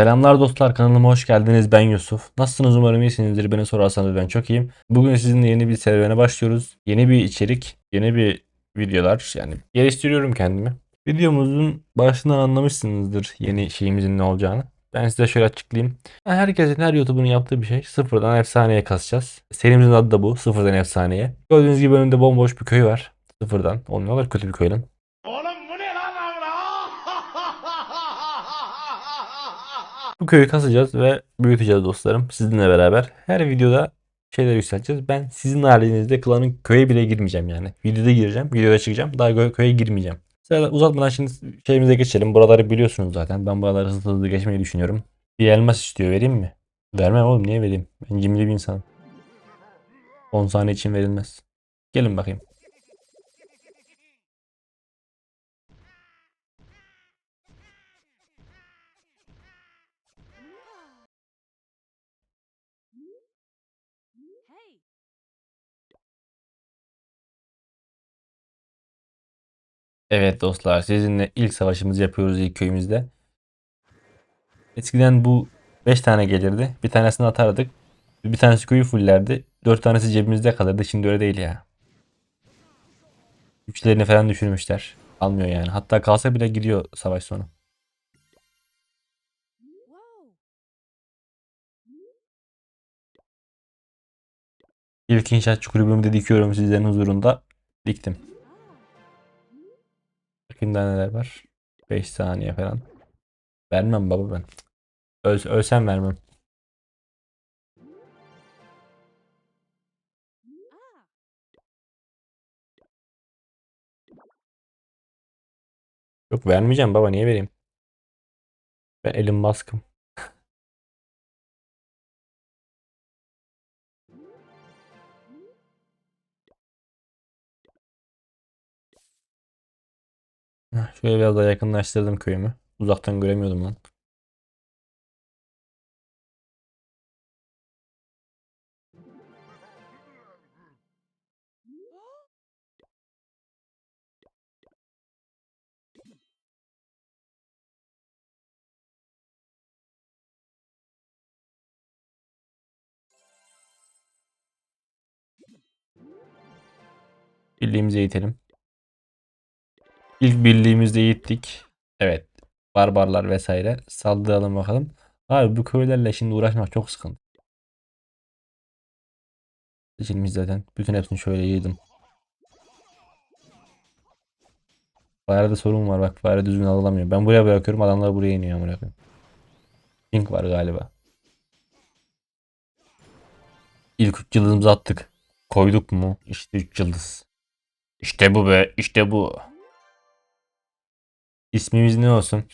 Selamlar dostlar kanalıma hoş geldiniz. Ben Yusuf. Nasılsınız umarım iyisinizdir. Beni sorarsanız ben çok iyiyim. Bugün sizinle yeni bir serüvene başlıyoruz. Yeni bir içerik, yeni bir videolar. Yani geliştiriyorum kendimi. Videomuzun başından anlamışsınızdır yeni şeyimizin ne olacağını. Ben size şöyle açıklayayım. Herkesin her YouTuber'ın yaptığı bir şey. Sıfırdan efsaneye kasacağız. Serimizin adı da bu. Sıfırdan efsaneye. Gördüğünüz gibi önümde bomboş bir köy var. Sıfırdan. O ne kadar kötü bir köy lan. Oğlum bu ne lan amına? Bu köyü kasacağız ve büyüteceğiz dostlarım. Sizinle beraber. Her videoda şeyler yükselteceğiz. Ben sizin halinizde klanın köye bile girmeyeceğim yani. Videoda gireceğim. Videoda çıkacağım. Daha kö- köye girmeyeceğim. Sıra uzatmadan şimdi şeyimize geçelim. Buraları biliyorsunuz zaten. Ben buraları hızlı hızlı geçmeyi düşünüyorum. Bir elmas istiyor. Vereyim mi? Vermem oğlum. Niye vereyim? Ben cimri bir insanım. 10 saniye için verilmez. Gelin bakayım. Evet dostlar sizinle ilk savaşımızı yapıyoruz ilk köyümüzde. Eskiden bu 5 tane gelirdi. Bir tanesini atardık. Bir tanesi köyü fullerdi. 4 tanesi cebimizde kalırdı. Şimdi öyle değil ya. Güçlerini falan düşürmüşler. Almıyor yani. Hatta kalsa bile gidiyor savaş sonu. İlk inşaat kulübümü de dikiyorum sizlerin huzurunda. Diktim. Bakayım daha neler var. 5 saniye falan. Vermem baba ben. Öl, ölsem vermem. Yok vermeyeceğim baba niye vereyim? Ben elim baskım. Şöyle biraz daha yakınlaştırdım köyümü. Uzaktan göremiyordum lan. Birliğimizi eğitelim. İlk birliğimizde eğittik. Evet. Barbarlar vesaire. Saldıralım bakalım. Abi bu köylerle şimdi uğraşmak çok sıkıntı. Seçilmiş zaten. Bütün hepsini şöyle yedim. Farede sorun var bak. Fare düzgün alılamıyor. Ben buraya bırakıyorum. Adamlar buraya iniyor. amına koyayım. Pink var galiba. İlk 3 yıldızımızı attık. Koyduk mu? İşte 3 yıldız. İşte bu be. işte bu. İsmimiz ne olsun?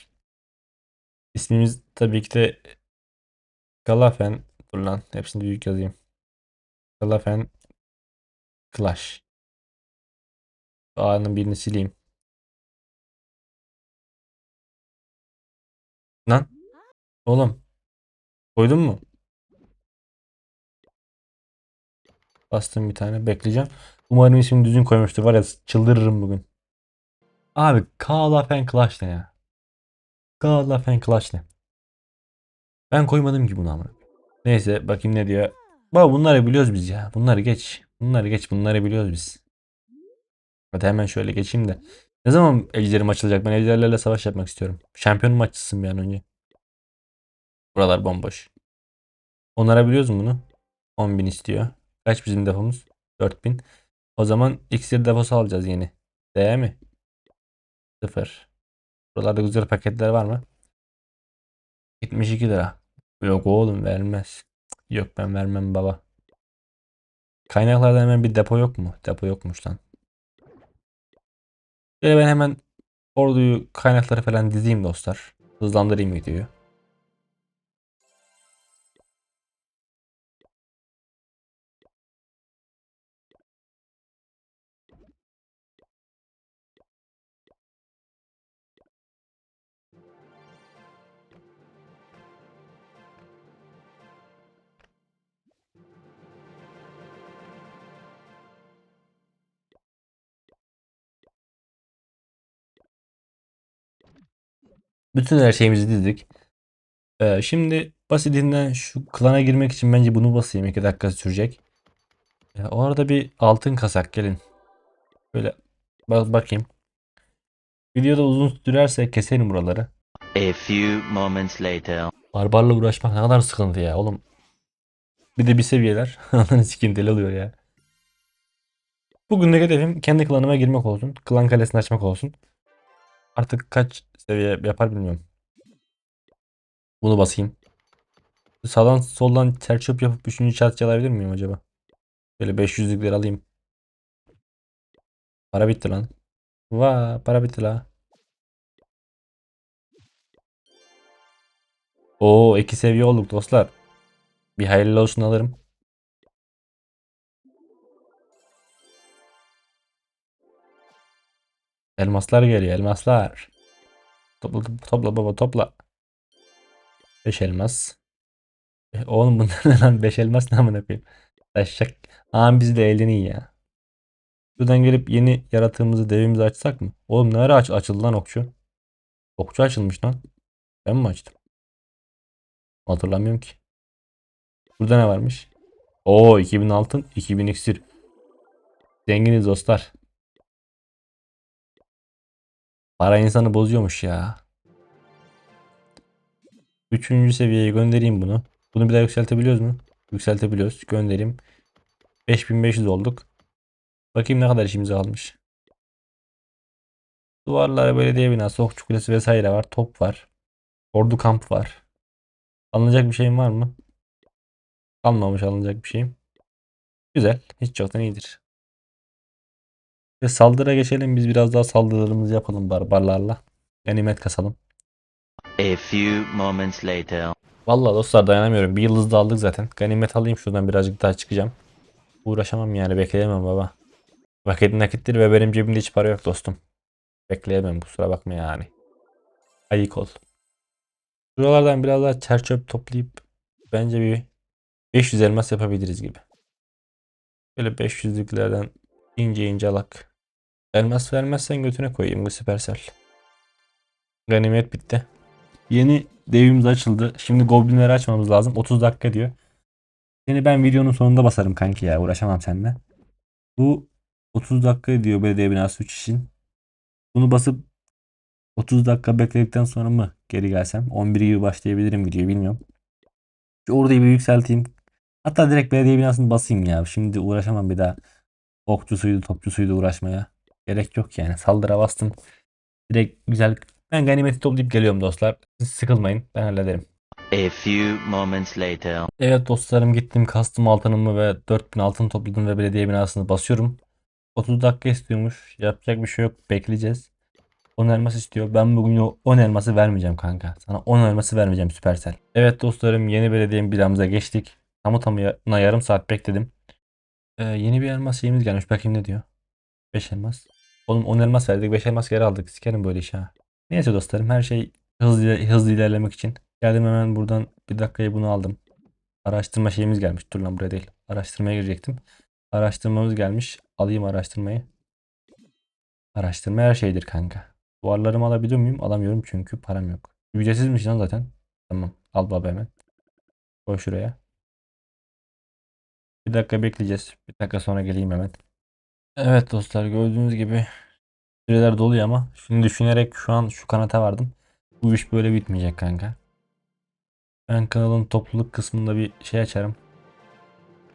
İsmimiz tabii ki de Galafen. Dur lan. Hepsini büyük yazayım. Galafen Clash. A'nın birini sileyim. Lan. Oğlum. Koydun mu? Bastım bir tane. Bekleyeceğim. Umarım ismini düzgün koymuştur. Var ya çıldırırım bugün. Abi Galafen Clash ne ya? Galafen Clash ne? Ben koymadım ki bunu ama. Neyse bakayım ne diyor. Baba bunları biliyoruz biz ya. Bunları geç. Bunları geç. Bunları biliyoruz biz. Hadi hemen şöyle geçeyim de. Ne zaman ejderim açılacak? Ben ejderlerle savaş yapmak istiyorum. Şampiyonum açılsın bir an önce. Buralar bomboş. Onlara biliyoruz mu bunu? 10.000 istiyor. Kaç bizim depomuz? 4000. O zaman iksir deposu alacağız yeni. Değer mi? Sıfır. Buralarda güzel paketler var mı? 72 lira. Yok oğlum vermez. Yok ben vermem baba. Kaynaklarda hemen bir depo yok mu? Depo yokmuş lan. Şöyle ben hemen orduyu kaynakları falan dizeyim dostlar. Hızlandırayım videoyu. Bütün her şeyimizi dizdik. Ee, şimdi basitinden şu klana girmek için bence bunu basayım. 2 dakika sürecek. Ee, o arada bir altın kasak gelin. Böyle bak bakayım. Videoda uzun sürerse keserim buraları. A few moments later. Barbarla uğraşmak ne kadar sıkıntı ya oğlum. Bir de bir seviyeler. Ananı sikeyim deli oluyor ya. Bugünlük hedefim kendi klanıma girmek olsun. Klan kalesini açmak olsun. Artık kaç seviye yapar bilmiyorum. Bunu basayım. Sağdan soldan ter çöp yapıp 3. çat çalabilir miyim acaba? Böyle 500'lükleri alayım. Para bitti lan. Vaa para bitti la. Oo iki seviye olduk dostlar. Bir hayırlı olsun alırım. Elmaslar geliyor elmaslar. Topla topla baba topla. 5 elmas. E, oğlum bunlar ne lan 5 elmas ne amına koyayım. Taşacak. Ağam bizi de elini ya. Şuradan gelip yeni yaratığımızı devimizi açsak mı? Oğlum ne ara aç açıldı lan okçu? Okçu açılmış lan. Ben mi açtım? Hatırlamıyorum ki. Burada ne varmış? Oo 2000 altın 2000 iksir. Zenginiz dostlar. Para insanı bozuyormuş ya. Üçüncü seviyeye göndereyim bunu. Bunu bir daha yükseltebiliyoruz mu? Yükseltebiliyoruz. Göndereyim. 5500 olduk. Bakayım ne kadar işimiz almış. Duvarlara belediye binası, okçu kulesi vesaire var. Top var. Ordu kamp var. Alınacak bir şeyim var mı? Almamış alınacak bir şeyim. Güzel. Hiç yoktan iyidir. Ve saldırıya geçelim. Biz biraz daha saldırılarımızı yapalım barbarlarla. Ganimet kasalım. A few moments later. Vallahi dostlar dayanamıyorum. Bir yıldız da aldık zaten. Ganimet alayım şuradan birazcık daha çıkacağım. Uğraşamam yani bekleyemem baba. Vakit nakittir ve benim cebimde hiç para yok dostum. Bekleyemem kusura bakma yani. Ayık ol. Şuralardan biraz daha çer çöp toplayıp bence bir 500 elmas yapabiliriz gibi. Böyle 500'lüklerden ince ince alak. Elmas vermezsen götüne koyayım bu süpersel. Ganimet bitti. Yeni devimiz açıldı. Şimdi goblinleri açmamız lazım. 30 dakika diyor. Seni ben videonun sonunda basarım kanki ya. Uğraşamam seninle. Bu 30 dakika diyor belediye binası 3 için. Bunu basıp 30 dakika bekledikten sonra mı geri gelsem? 11 gibi başlayabilirim video bilmiyorum. Şu orayı bir yükselteyim. Hatta direkt belediye binasını basayım ya. Şimdi uğraşamam bir daha. Okçusuydu topçusuydu uğraşmaya. Gerek yok yani. Saldıra bastım. Direkt güzel. Ben ganimeti toplayıp geliyorum dostlar. Siz sıkılmayın. Ben hallederim. A few moments later. Evet dostlarım gittim kastım altınımı ve 4000 altın topladım ve belediye binasını basıyorum. 30 dakika istiyormuş. Yapacak bir şey yok. Bekleyeceğiz. 10 elmas istiyor. Ben bugün o 10 elması vermeyeceğim kanka. Sana 10 elması vermeyeceğim Süpersel. Evet dostlarım yeni belediye binamıza geçtik. Tamı tamına yarım saat bekledim. Ee, yeni bir elmas şeyimiz gelmiş. Bakayım ne diyor. 5 elmas. Oğlum 10 elmas verdik. 5 elmas geri aldık. Sikerim böyle iş ha. Neyse dostlarım her şey hızlı, hızlı ilerlemek için. Geldim hemen buradan bir dakikaya bunu aldım. Araştırma şeyimiz gelmiş. Dur lan buraya değil. Araştırmaya girecektim. Araştırmamız gelmiş. Alayım araştırmayı. Araştırma her şeydir kanka. Duvarlarımı alabiliyor muyum? Alamıyorum çünkü param yok. Ücretsizmiş lan zaten. Tamam. Al baba hemen. Koy şuraya. Bir dakika bekleyeceğiz. Bir dakika sonra geleyim hemen. Evet dostlar gördüğünüz gibi süreler doluyor ama şimdi düşünerek şu an şu kanata vardım. Bu iş böyle bitmeyecek kanka. Ben kanalın topluluk kısmında bir şey açarım.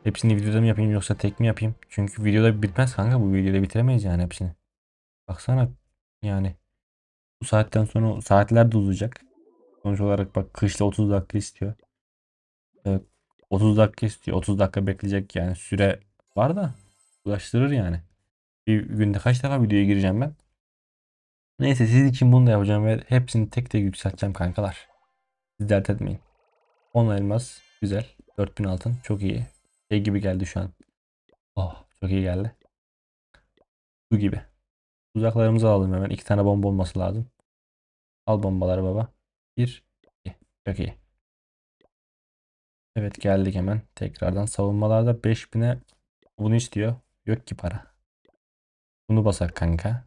Hepsini videoda mı yapayım yoksa tek mi yapayım? Çünkü videoda bitmez kanka bu videoda bitiremeyiz yani hepsini. Baksana yani bu saatten sonra saatler de uzayacak. Sonuç olarak bak kışla 30 dakika istiyor. Evet, 30 dakika istiyor. 30 dakika bekleyecek yani süre var da ulaştırır yani. Bir günde kaç defa videoya gireceğim ben? Neyse sizin için bunu da yapacağım ve hepsini tek tek yükselteceğim kankalar. Siz dert etmeyin. 10 elmas güzel. 4000 altın çok iyi. Şey gibi geldi şu an. Oh çok iyi geldi. Bu gibi. Uzaklarımızı alalım hemen. İki tane bomba olması lazım. Al bombaları baba. Bir. iki. Çok iyi. Evet geldik hemen. Tekrardan savunmalarda 5000'e bunu istiyor. Yok ki para. Bunu basak kanka.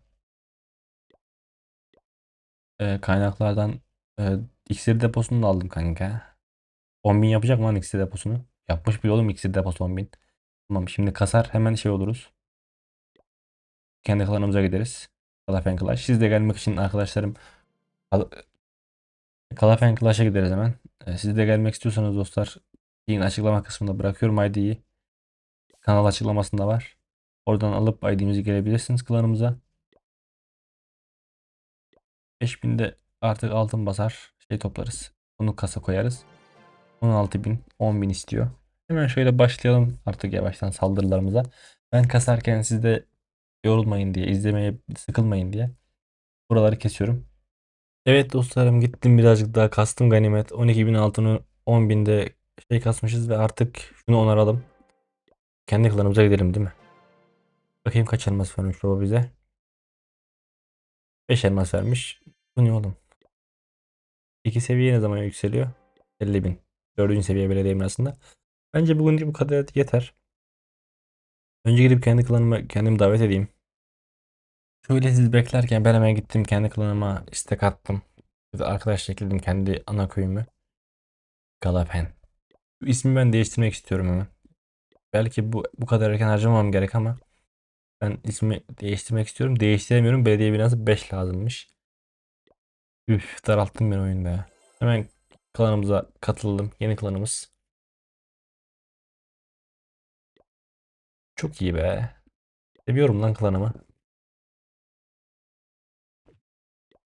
Ee, kaynaklardan e, iksir deposunu da aldım kanka. 10.000 yapacak mı lan iksir deposunu? Yapmış bile oğlum iksir deposu 10.000. Tamam şimdi kasar hemen şey oluruz. Kendi klanımıza gideriz. Kalafen Clash. Siz de gelmek için arkadaşlarım Kal- Kalafen Clash'a gideriz hemen. Ee, Siz de gelmek istiyorsanız dostlar yine açıklama kısmında bırakıyorum ID'yi. Kanal açıklamasında var. Oradan alıp ID'mizi gelebilirsiniz klanımıza. 5000'de artık altın basar. Şey toplarız. Onu kasa koyarız. 16.000, 10.000 istiyor. Hemen şöyle başlayalım artık yavaştan saldırılarımıza. Ben kasarken siz de yorulmayın diye, izlemeye sıkılmayın diye buraları kesiyorum. Evet dostlarım gittim birazcık daha kastım ganimet. 12.000 altını 10.000'de şey kasmışız ve artık şunu onaralım. Kendi klanımıza gidelim değil mi? Bakayım kaç elmas vermiş baba bize. 5 elmas vermiş. Bu ne oğlum? 2 seviye ne zaman yükseliyor? 50.000. 4. seviye belediye binasında. Bence bugün bu kadar yeter. Önce gidip kendi klanıma kendimi davet edeyim. Şöyle siz beklerken ben hemen gittim kendi klanıma istek attım. Arkadaş ekledim kendi ana köyümü. Galapen. İsmi ben değiştirmek istiyorum hemen. Belki bu bu kadar erken harcamamam gerek ama ben ismi değiştirmek istiyorum. Değiştiremiyorum. Belediye binası 5 lazımmış. Üf daralttım ben oyunda ya. Hemen klanımıza katıldım. Yeni klanımız. Çok iyi be. Seviyorum lan klanımı.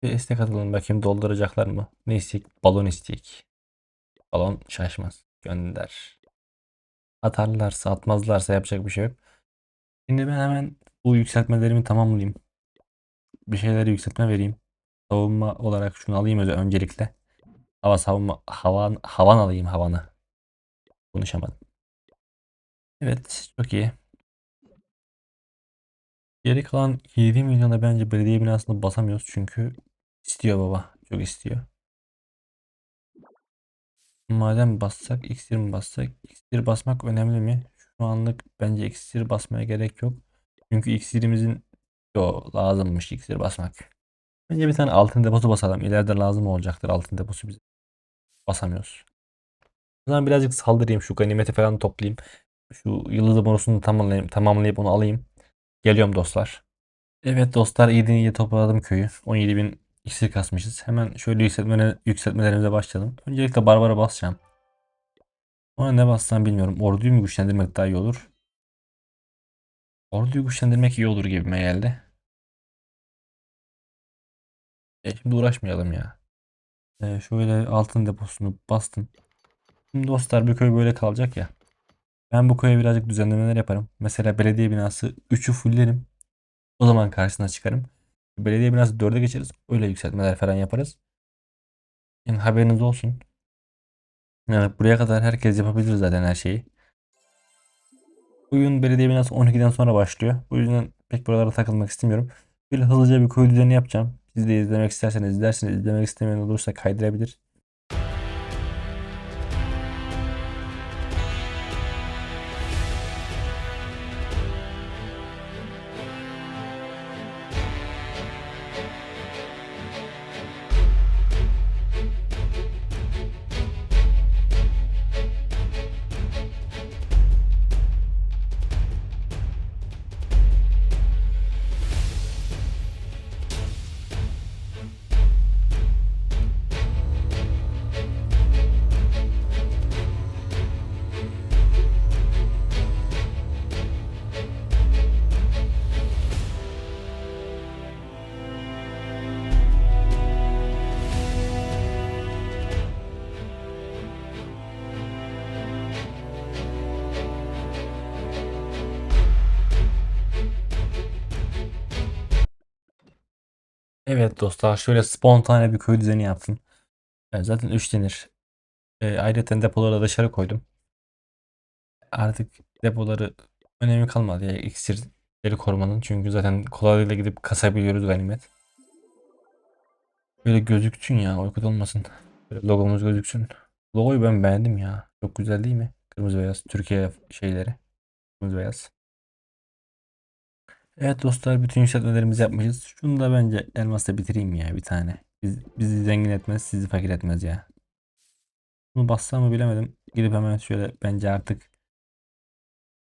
Bir istek atalım bakayım dolduracaklar mı? Ne isteyek? Balon isteyek. Balon şaşmaz. Gönder. Atarlarsa atmazlarsa yapacak bir şey yok. Şimdi ben hemen bu yükseltmelerimi tamamlayayım. Bir şeyleri yükseltme vereyim. Savunma olarak şunu alayım özel öncelikle. Hava savunma havan havan alayım havanı. Konuşamadım. Evet çok iyi. Geri kalan 7 milyona bence belediye binasını basamıyoruz çünkü istiyor baba. Çok istiyor. Madem bassak iksir mi bassak? İksir basmak önemli mi? Şu anlık bence iksir basmaya gerek yok. Çünkü iksirimizin yo lazımmış iksir basmak. Bence bir tane altın deposu basalım. İleride lazım olacaktır altın deposu bize. Basamıyoruz. O zaman birazcık saldırayım şu ganimeti falan toplayayım. Şu yıldız bonusunu tamamlayayım, tamamlayıp onu alayım. Geliyorum dostlar. Evet dostlar iyi iyi topladım köyü. 17.000 iksir kasmışız. Hemen şöyle yükseltmene, yükseltmelerimize başlayalım. Öncelikle Barbara basacağım. Ona ne bassam bilmiyorum. Orduyu mu güçlendirmek daha iyi olur? Orduyu güçlendirmek iyi olur gibime geldi. E şimdi uğraşmayalım ya. E, şöyle altın deposunu bastım. Şimdi dostlar bir köy böyle kalacak ya. Ben bu köye birazcık düzenlemeler yaparım. Mesela belediye binası 3'ü fulllerim. O zaman karşısına çıkarım. Belediye binası 4'e geçeriz. Öyle yükseltmeler falan yaparız. Yani haberiniz olsun. Yani buraya kadar herkes yapabilir zaten her şeyi. Oyun belediye binası 12'den sonra başlıyor. Bu yüzden pek buralara takılmak istemiyorum. Böyle hızlıca bir köy düzeni yapacağım. Siz de izlemek isterseniz izlersiniz. İzlemek istemeyen olursa kaydırabilir. Evet dostlar şöyle spontane bir köy düzeni yaptım. E, zaten 3 denir. E, ayrıca depoları da dışarı koydum. Artık depoları önemi kalmadı ya iksirleri korumanın. Çünkü zaten kolaylıkla gidip kasabiliyoruz ganimet. Böyle gözüksün ya uyku olmasın. Böyle logomuz gözüksün. Logoyu ben beğendim ya. Çok güzel değil mi? Kırmızı beyaz Türkiye şeyleri. Kırmızı beyaz. Evet dostlar bütün yükseltmelerimizi yapmışız. Şunu da bence elmasla bitireyim ya bir tane. Biz, bizi zengin etmez, sizi fakir etmez ya. Bunu bassam mı bilemedim. Gidip hemen şöyle bence artık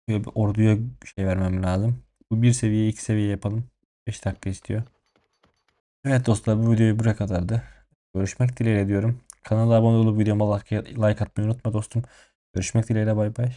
şöyle bir orduya şey vermem lazım. Bu bir seviye, iki seviye yapalım. 5 dakika istiyor. Evet dostlar bu videoyu buraya kadardı. Görüşmek dileğiyle diyorum. Kanala abone olup videoma like like atmayı unutma dostum. Görüşmek dileğiyle bay bay.